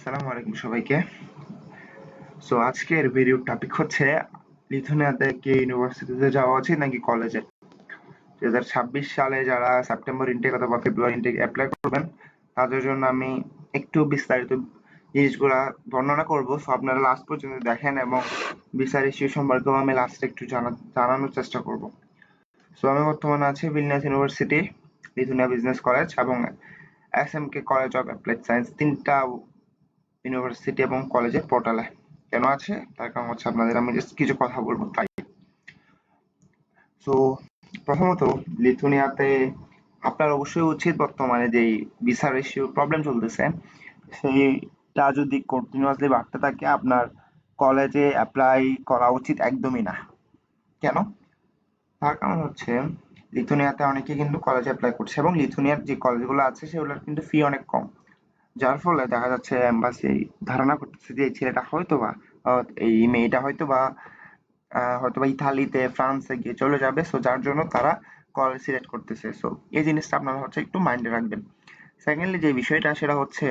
আসসালামু আলাইকুম সবাইকে। সো আজকের ভিডিও টপিক হচ্ছে, লিথুনিয়াতে কি ইউনিভার্সিটিতে যাওয়া উচিত নাকি কলেজে দু হাজার ছাব্বিশ সালে যারা সেপ্টেম্বর ইনটেক অথবা ফেব্রুয়ারি ইনটেক অ্যাপ্লাই করবেন, তাদের জন্য আমি একটু বিস্তারিত জিনিসগুলা বর্ণনা করব। সো আপনারা লাস্ট পর্যন্ত দেখেন এবং বিচার ইস্যু সম্পর্কেও আমি লাস্টে একটু জানা জানানোর চেষ্টা করব। সো আমি বর্তমানে আছি Vilnius university Lithuania business college এবং S M K college of applied science তিনটা ইউনিভার্সিটি এবং কলেজের পোর্টালে কেন আছে? তার কারণ হচ্ছে আপনাদের, আমি জাস্ট কিছু কথা বলব তাই। সো প্রথমত, লিথুনিয়াতে আপনার অবশ্যই উচিত বর্তমানে যে ভিসার ইস্যু প্রবলেম চলতেছে সেইটা যদি কন্টিনিউয়াসলি বাড়তে থাকে, আপনার কলেজে অ্যাপ্লাই করা উচিত একদমই না। কেন? তার কারণ হচ্ছে, লিথুনিয়াতে অনেকে কিন্তু কলেজে অ্যাপ্লাই করছে এবং লিথুনিয়ার যে কলেজগুলো আছে, সেগুলোর কিন্তু ফি অনেক কম। যার ফলে দেখা যাচ্ছে এম্বাসি ধারণা করতেছে যে ছেলেটা হয়তো বা এই মেয়েটা হয়তো বা হয়তো বা ইতালিতে, ফ্রান্সে গিয়ে চলে যাবে। সো যার জন্য তারা কলেজ সিলেক্ট করতেছে। সো এই জিনিসটা আপনারা হচ্ছে একটু মাইন্ডে রাখবেন। সেকেন্ডলি যে বিষয়টা, সেটা হচ্ছে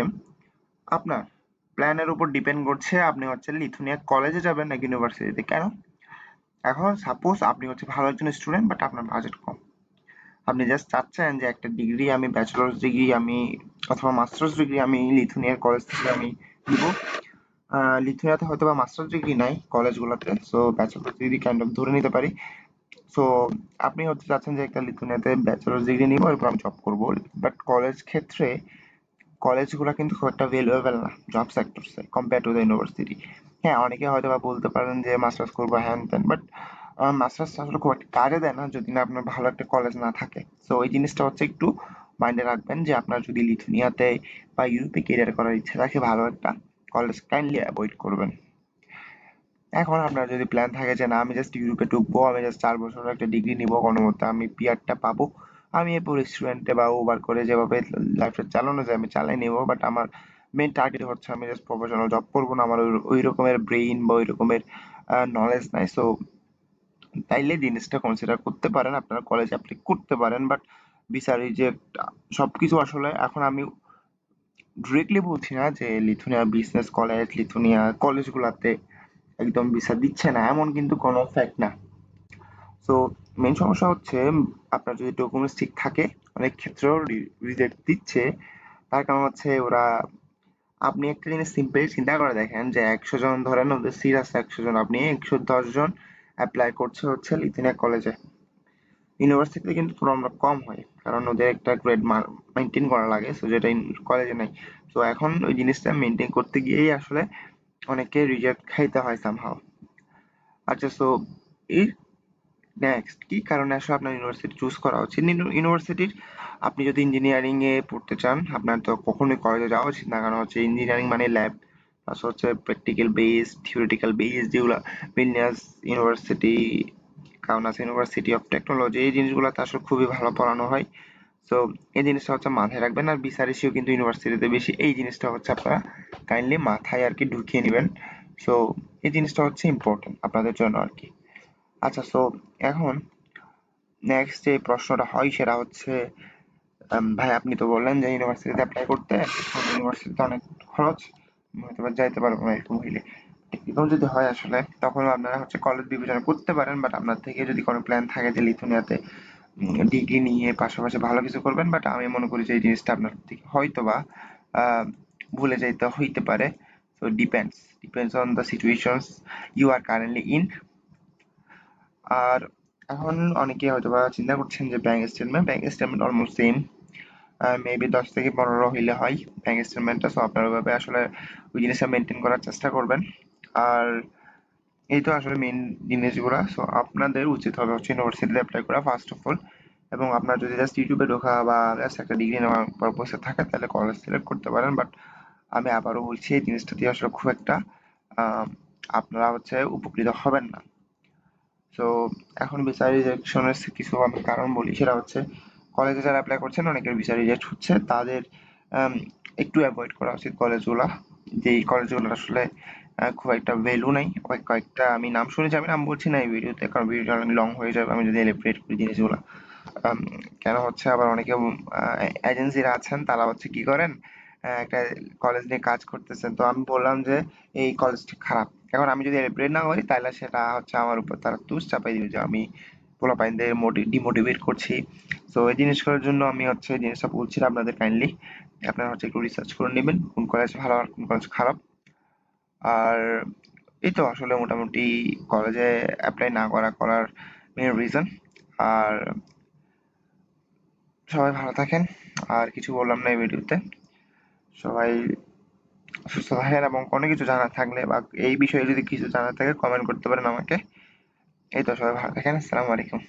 আপনার প্ল্যানের উপর ডিপেন্ড করছে। আপনি হচ্ছে লিথুনিয়া কলেজে যাবেন নাকি ইউনিভার্সিটিতে কেন? এখন সাপোজ আপনি হচ্ছে ভালো একজন স্টুডেন্ট বাট আপনার বাজেট কম। আপনি জাস্ট চাচ্ছেন যে একটা ডিগ্রি আমি ব্যাচেলার্স ডিগ্রি আমি অথবা মাস্টার্স ডিগ্রি আমি লিথুনিয়ার কলেজ থেকে আমি নিব। লিথুনিয়াতে হয়তো বা মাস্টার্স ডিগ্রি নাই কলেজগুলোতে so bachelors degree kind of ধরে নিতে পারি। সো আপনি হচ্ছে চাচ্ছেন যে একটা লিথুনিয়াতে ব্যাচেলার্স ডিগ্রি নিব, এরপর আমি জব করব। বাট কলেজ ক্ষেত্রে কলেজগুলো কিন্তু খুব একটা ভ্যালুয়েবল না জব সেক্টরসে কম্পেয়ার টু দ্য ইউনিভার্সিটি হ্যাঁ অনেকে হয়তো বা বলতে পারেন যে মাস্টার্স করব, হ্যান ত্যান বাট মাস্টার্স আসলে খুব একটা কাজে দেয় না যদি না আপনার ভালো একটা কলেজ না থাকে। সো এই জিনিসটা হচ্ছে একটু মাইন্ডে রাখবেন যে আপনার যদি লিথুনিয়াতে বা ইউরোপে কেরিয়ার করার ইচ্ছা থাকে, ভালো একটা কলেজ কাইন্ডলি অ্যাভয়েড করবেন। এখন আপনার যদি প্ল্যান থাকে যে না, আমি জাস্ট ইউরোপে ঢুকবো, আমি জাস্ট চার বছরের একটা ডিগ্রি নিবো, কোনো মতো আমি পিআরটা পাবো। আমি এরপর রেস্টুরেন্টে বা ওভার করে যেভাবে লাইফটা চালানো যায়, আমি চালাই নিব। বাট আমার মেন টার্গেট হচ্ছে আমি জাস্ট প্রফেশনাল জব করব না। আমার ওই রকমের ব্রেইন বা ওই রকমের নলেজ নাই। সো তাইলে জিনিসটা কনসিডার করতে পারেন। আপনারা কলেজ অ্যাপ্লাই করতে পারেন বাট ভিসা রিজেক্ট সবকিছু আসলে এখন আমি ডিরেক্টলি বলছি না যে লিথুনিয়া বিজনেস কলেজ লিথুনিয়া কলেজগুলোতে একদম ভিসা দিচ্ছে না, এমন কিন্তু কোনো ফ্যাক্ট না। সো মেন সমস্যা হচ্ছে আপনার যদি ডকুমেন্টস ঠিক থাকে, অনেক ক্ষেত্রেও রিজেক্ট দিচ্ছে। তার কারণ হচ্ছে ওরা, আপনি একটা জিনিস সিম্পলি চিন্তা করে দেখেন যে একশো জন ধরেন, ওদের সিট আছে একশো জন, আপনি একশো দশ জন অ্যাপ্লাই করছে হচ্ছে লিথুনিয়া কলেজে ইউনিভার্সিটিতে কিন্তু তুলনামূলক কম হয়, কারণ ওদের একটা গ্রেড মেনটেন করা লাগে সো যেটা কলেজে নাই। তো এখন ওই জিনিসটা মেনটেন করতে গিয়েই আসলে অনেকে রিজেক্ট খাইতে হয় সামহাও আচ্ছা সো এই নেক্সট কি কারণে আসলে আপনার ইউনিভার্সিটি চুজ করা উচিত? ইউনিভার্সিটির আপনি যদি ইঞ্জিনিয়ারিং এ পড়তে চান, আপনার তো কখনোই কলেজে যাওয়া উচিত না, কারণ হচ্ছে ইঞ্জিনিয়ারিং মানে ল্যাব প্লাস হচ্ছে প্র্যাকটিক্যাল বেস থিওরিটিক্যাল বেস যেগুলো Vilnius university Kaunas university of technology এই জিনিসগুলোতে আসলে খুবই ভালো পড়ানো হয়। সো এই জিনিসটা হচ্ছে মাথায় রাখবেন আর বিচার ইস্যু কিন্তু ইউনিভার্সিটিতে বেশি, এই জিনিসটা হচ্ছে আপনারা কাইন্ডলি মাথায় আর কি ঢুকিয়ে নেবেন। সো এই জিনিসটা হচ্ছে ইম্পর্টেন্ট আপনাদের জন্য আর কি। আচ্ছা সো এখন নেক্সট যে প্রশ্নটা হয় সেটা হচ্ছে ভাই আপনি তো বললেন যে ইউনিভার্সিটিতে অ্যাপ্লাই করতে ইউনিভার্সিটিতে অনেক খরচ। হয়তো বা যাইতে পারব না এরকম হইলে। এরকম যদি হয় আসলে, তখন আপনারা হচ্ছে কলেজ বিবেচনা করতে পারেন বাট আপনার থেকে যদি কোনো প্ল্যান থাকে যে লিথুনিয়াতে ডিগ্রি নিয়ে পাশাপাশি ভালো কিছু করবেন বাট আমি মনে করি যে এই জিনিসটা আপনার থেকে হয়তো বা ভুলে যাইতে হইতে পারে। So depends depends on the situations you are currently in আর এখন অনেকে হয়তো বা চিন্তা করছেন যে bank statement bank statement almost same maybe দশ থেকে পনেরো হইলে হয়। ব্যাংক স্টেটমেন্টটা সো আপনারা ওইভাবে আসলে ওই জিনিসটা মেনটেন করার চেষ্টা করবেন। আর এই তো আসলে মেন জিনিসগুলো। সো আপনাদের উচিত হবে হচ্ছে ইউনিভার্সিটিতে অ্যাপ্লাই করা ফার্স্ট অফ অল এবং আপনার যদি জাস্ট ইউটিউবে ঢোকা বা জাস্ট একটা ডিগ্রি নেওয়ার পারপোসে থাকে, তাহলে কলেজ সিলেক্ট করতে পারেন। বাট আমি আবারও বলছি, এই জিনিসটা দিয়ে আসলে খুব একটা আপনারা হচ্ছে উপকৃত হবেন না। তো এখন ভিসা রিজেকশনের কিছু আমি কারণ বলি, সেটা হচ্ছে কলেজে যারা অ্যাপ্লাই করছেন, অনেকের ভিসা রিজেক্ট হচ্ছে, তাদের একটু অ্যাভয়েড করা উচিত কলেজগুলো যেই কলেজগুলো আসলে খুব একটা ভ্যালু নাই। কয়েকটা আমি নাম শুনেছি, আমি নাম বলছি না এই ভিডিওতে, কারণ ভিডিওটা অনেক লং হয়ে যাবে, আমি যদি এলিব্রেট করি জিনিসগুলো। কেন হচ্ছে, আবার অনেকে এজেন্সিরা আছেন, তারা হচ্ছে কি করেন একটা কলেজ নিয়ে কাজ করতেছেন। তো আমি বললাম যে, এই কলেজটি খারাপ। এখন আমি যদি এপ্রিল না করি, তাহলে সেটা হচ্ছে আমার উপর তারা তুষ চাপাই দিবে যে আমি পোলাপাইনদের ডিমোটিভেট করছি। তো এই জিনিসগুলোর জন্য আমি হচ্ছে জিনিসটা বলছিলাম আপনাদের কাইন্ডলি আপনারা হচ্ছে একটু রিসার্চ করে নেবেন, কোন কলেজ ভালো আর কোন কলেজ খারাপ। আর এই তো আসলে মোটামুটি কলেজে অ্যাপ্লাই না করা করার মেন রিজন আর সবাই ভালো থাকেন, আর কিছু বললাম না এই ভিডিওতে। সবাই সুস্থ থাকেন এবং কোনো কিছু জানার থাকলে বা এই বিষয়ে যদি কিছু জানার থাকে কমেন্ট করতে পারেন আমাকে। এই তো সবাই ভালো থাকেন আসসালামু আলাইকুম